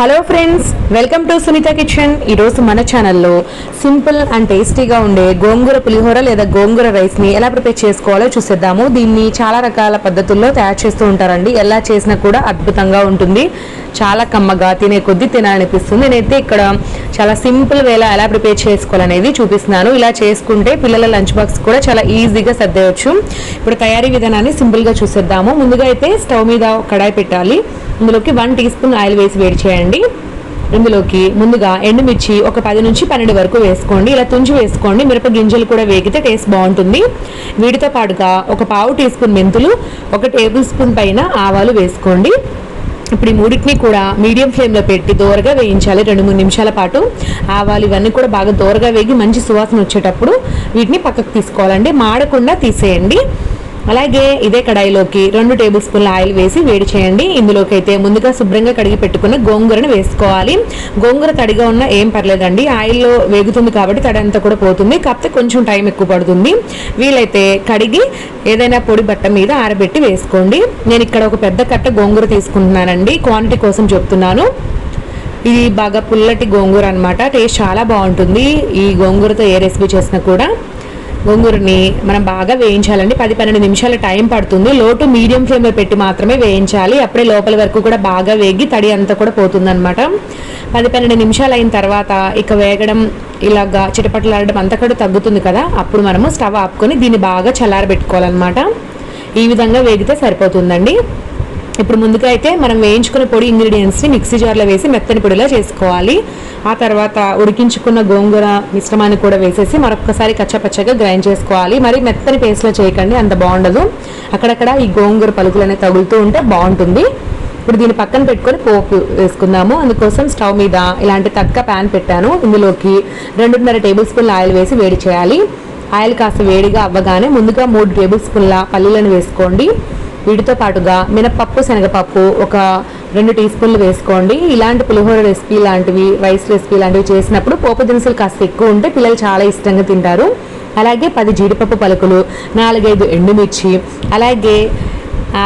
Hello friends welcome to Sunitha kitchen ఈరోజు మన ఛానల్లో సింపుల్ అండ్ టేస్టీగా ఉండే గోంగూర పులిహోర లేదా గోంగూర రైస్ని ఎలా ప్రిపేర్ చేసుకోవాలో చూసేద్దాము. దీన్ని చాలా రకాల పద్ధతుల్లో తయారు చేస్తూ ఉంటారండి. ఎలా చేసినా కూడా అద్భుతంగా ఉంటుంది. చాలా కమ్మగా తినే కొద్దీ తినాలనిపిస్తుంది. నేనైతే ఇక్కడ చాలా సింపుల్ వేలా ఎలా ప్రిపేర్ చేసుకోవాలనేది చూపిస్తున్నాను. ఇలా చేసుకుంటే పిల్లల లంచ్ బాక్స్ కూడా చాలా ఈజీగా సర్దేయచ్చు. ఇప్పుడు తయారీ విధానాన్ని సింపుల్గా చూసేద్దాము. ముందుగా అయితే స్టవ్ మీద కడాయి పెట్టాలి. ఇందులోకి వన్ టీ స్పూన్ ఆయిల్ వేసి వేడి చేయండి. ఇందులోకి ముందుగా ఎండుమిర్చి ఒక పది నుంచి పన్నెండు వరకు వేసుకోండి. ఇలా తుంచి వేసుకోండి. మిరప గింజలు కూడా వేగితే టేస్ట్ బాగుంటుంది. వీటితో పాటుగా ఒక పావు టీ స్పూన్ మెంతులు ఒక టేబుల్ స్పూన్ పైన ఆవాలు వేసుకోండి. ఇప్పుడు ఈ మూడింటిని కూడా మీడియం ఫ్లేమ్లో పెట్టి దోరగా వేయించాలి. రెండు మూడు నిమిషాల పాటు ఆవాలు ఇవన్నీ కూడా బాగా దోరగా వేగి మంచి సువాసన వచ్చేటప్పుడు వీటిని పక్కకు తీసుకోవాలండి. మాడకుండా తీసేయండి. అలాగే ఇదే కడాయిలోకి రెండు టేబుల్ స్పూన్ల ఆయిల్ వేసి వేడి చేయండి. ఇందులోకి అయితే ముందుగా శుభ్రంగా కడిగి పెట్టుకున్న గోంగూరను వేసుకోవాలి. గోంగూర తడిగా ఉన్న ఏం పర్లేదండి. ఆయిల్లో వేగుతుంది కాబట్టి తడి అంతా కూడా పోతుంది. కాకపోతే కొంచెం టైం ఎక్కువ పడుతుంది. వీలైతే కడిగి ఏదైనా పొడి బట్ట మీద ఆరబెట్టి వేసుకోండి. నేను ఇక్కడ ఒక పెద్ద కట్ట గోంగూర తీసుకుంటున్నానండి. క్వాంటిటీ కోసం చెప్తున్నాను. ఇది బాగా పుల్లటి గోంగూర అనమాట టేస్ట్ చాలా బాగుంటుంది. ఈ గోంగూరతో ఏ రెసిపీ చేసినా కూడా గోంగూరని మనం బాగా వేయించాలండి. పది పన్నెండు నిమిషాల టైం పడుతుంది. లోటు మీడియం ఫ్లేమ్లో పెట్టి మాత్రమే వేయించాలి. అప్పుడే లోపల వరకు కూడా బాగా వేగి తడి అంతా కూడా పోతుందన్నమాట. పది పన్నెండు నిమిషాలు అయిన తర్వాత ఇక వేగడం ఇలాగా చిటపటలాడడం అంతా కూడా తగ్గుతుంది కదా. అప్పుడు మనము స్టవ్ ఆపుకొని దీన్ని బాగా చల్లారబెట్టుకోవాలన్నమాట. ఈ విధంగా వేగితే సరిపోతుందండి. ఇప్పుడు ముందుగా అయితే మనం వేయించుకున్న పొడి ఇంగ్రీడియంట్స్ని మిక్సీ జార్లో వేసి మెత్తని పొడిలా చేసుకోవాలి. ఆ తర్వాత ఉడికించుకున్న గోంగూర మిశ్రమాన్ని కూడా వేసేసి మరొకసారి కచ్చపచ్చగా గ్రైండ్ చేసుకోవాలి. మరి మెత్తని పేస్ట్లో చేయకండి అంత బాగుండదు. అక్కడక్కడ ఈ గోంగూర పలుకులు అనేవి తగులుతూ ఉంటే బాగుంటుంది. ఇప్పుడు దీన్ని పక్కన పెట్టుకొని పోపు వేసుకుందాము. అందుకోసం స్టవ్ మీద ఇలాంటి తక్క ప్యాన్ పెట్టాను. ఇందులోకి రెండున్నర టేబుల్ స్పూన్ల ఆయిల్ వేసి వేడి చేయాలి. ఆయిల్ కాస్త వేడిగా అవ్వగానే ముందుగా మూడు టేబుల్ స్పూన్ల పల్లీలను వేసుకోండి. వీటితో పాటుగా మినపప్పు శనగపప్పు ఒక రెండు టీ స్పూన్లు వేసుకోండి. ఇలాంటి పులిహోర రెసిపీ లాంటివి రైస్ రెసిపీ లాంటివి చేసినప్పుడు పోపు దినుసులు కాస్త ఎక్కువ ఉంటే పిల్లలు చాలా ఇష్టంగా తింటారు. అలాగే పది జీడిపప్పు పలుకులు నాలుగైదు ఎండుమిర్చి అలాగే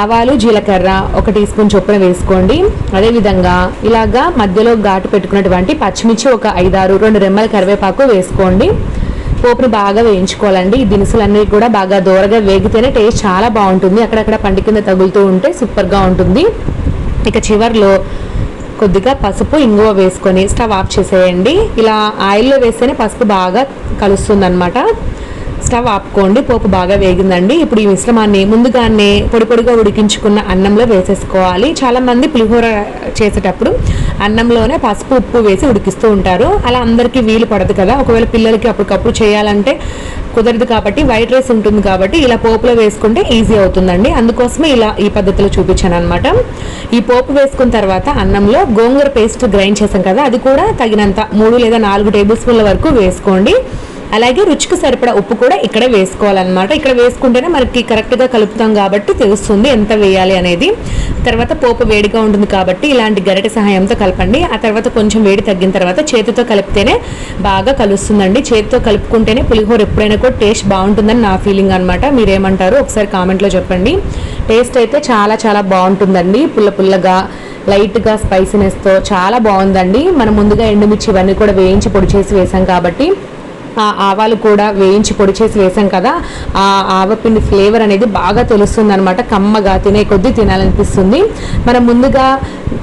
ఆవాలు జీలకర్ర ఒక టీ స్పూన్ చొప్పున వేసుకోండి. అదేవిధంగా ఇలాగా మధ్యలో ఘాటు పెట్టుకున్నటువంటి పచ్చిమిర్చి ఒక ఐదారు రెండు రెమ్మల కరివేపాకు వేసుకోండి. పోపుని బాగా వేయించుకోవాలండి. ఈ దినుసులన్నీ కూడా బాగా దూరగా వేగితేనే టేస్ట్ చాలా బాగుంటుంది. అక్కడక్కడ పండి కింద తగులుతూ ఉంటే సూపర్గా ఉంటుంది. ఇక చివర్లో కొద్దిగా పసుపు ఇంగువ వేసుకొని స్టవ్ ఆఫ్ చేసేయండి. ఇలా ఆయిల్లో వేస్తేనే పసుపు బాగా కలుస్తుంది స్టవ్ ఆపుకోండి పోపు బాగా వేగిందండి. ఇప్పుడు ఈ మిశ్రమాన్ని ముందుగానే పొడి పొడిగా ఉడికించుకున్న అన్నంలో వేసేసుకోవాలి. చాలా మంది పులిహోర చేసేటప్పుడు అన్నంలోనే పసుపు ఉప్పు వేసి ఉడికిస్తూ ఉంటారు. అలా అందరికీ వీలు పడదు కదా. ఒకవేళ పిల్లలకి అప్పటికప్పుడు చేయాలంటే కుదరదు కాబట్టి వైట్ రైస్ ఉంటుంది కాబట్టి ఇలా పోపులో వేసుకుంటే ఈజీ అవుతుందండి. అందుకోసమే ఇలా ఈ పద్ధతిలో చూపించాను అనమాట ఈ పోపు వేసుకున్న తర్వాత అన్నంలో గోంగూర పేస్ట్ గ్రైండ్ చేసాం కదా. అది కూడా తగినంత మూడు లేదా నాలుగు టేబుల్ స్పూన్ల వరకు వేసుకోండి. అలాగే రుచికి సరిపడా ఉప్పు కూడా ఇక్కడ వేసుకోవాలన్నమాట. ఇక్కడ వేసుకుంటేనే మనకి కరెక్ట్గా కలుపుతాం కాబట్టి తెలుస్తుంది ఎంత వేయాలి అనేది. తర్వాత పోపు వేడిగా ఉంటుంది కాబట్టి ఇలాంటి గరిటె సహాయంతో కలపండి. ఆ తర్వాత కొంచెం వేడి తగ్గిన తర్వాత చేతితో కలిపితేనే బాగా కలుస్తుందండి. చేతితో కలుపుకుంటేనే పులిహోర ఎప్పుడైనా కూడా టేస్ట్ బాగుంటుందని నా ఫీలింగ్ అనమాట మీరేమంటారు ఒకసారి కామెంట్లో చెప్పండి. టేస్ట్ అయితే చాలా చాలా బాగుంటుందండి. పుల్ల పుల్లగా లైట్గా స్పైసీనెస్తో చాలా బాగుందండి. మనం ముందుగా ఎండుమిర్చి ఇవన్నీ కూడా వేయించి పొడి చేసి వేసాం కాబట్టి ఆవాలు కూడా వేయించి పొడి చేసి వేసాం కదా ఆ ఆవపిండి ఫ్లేవర్ అనేది బాగా తెలుస్తుంది అనమాట కమ్మగా తినే కొద్దీ తినాలనిపిస్తుంది. మనం ముందుగా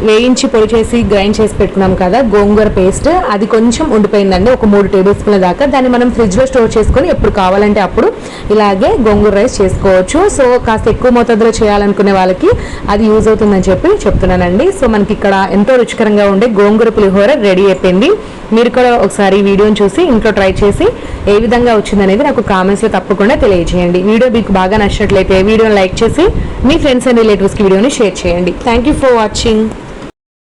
వేయించి పొడి చేసి గ్రైండ్ చేసి పెట్టుకున్నాం కదా గోంగూర పేస్ట్. అది కొంచెం ఉండిపోయిందండి ఒక మూడు టేబుల్ స్పూన్ల దాకా. దాన్ని మనం ఫ్రిడ్జ్లో స్టోర్ చేసుకొని ఎప్పుడు కావాలంటే అప్పుడు ఇలాగే గోంగూర రైస్ చేసుకోవచ్చు. సో కాస్త ఎక్కువ మోతాదులో చేయాలనుకునే వాళ్ళకి అది యూజ్ అవుతుందని చెప్పి చెప్తున్నానండి. సో మనకి ఇక్కడ ఎంతో రుచికరంగా ఉండే గోంగూర పులిహోర రెడీ అయిపోయింది. మీరు కూడా ఒకసారి వీడియోని చూసి ఇంట్లో ట్రై చేసి ఏ విధంగా వచ్చిందనేది నాకు కామెంట్స్లో తప్పకుండా తెలియజేయండి. వీడియో మీకు బాగా నచ్చినట్లయితే వీడియోని లైక్ చేసి మీ ఫ్రెండ్స్ అండ్ రిలేటివ్స్కి వీడియోని షేర్ చేయండి. Thank you for watching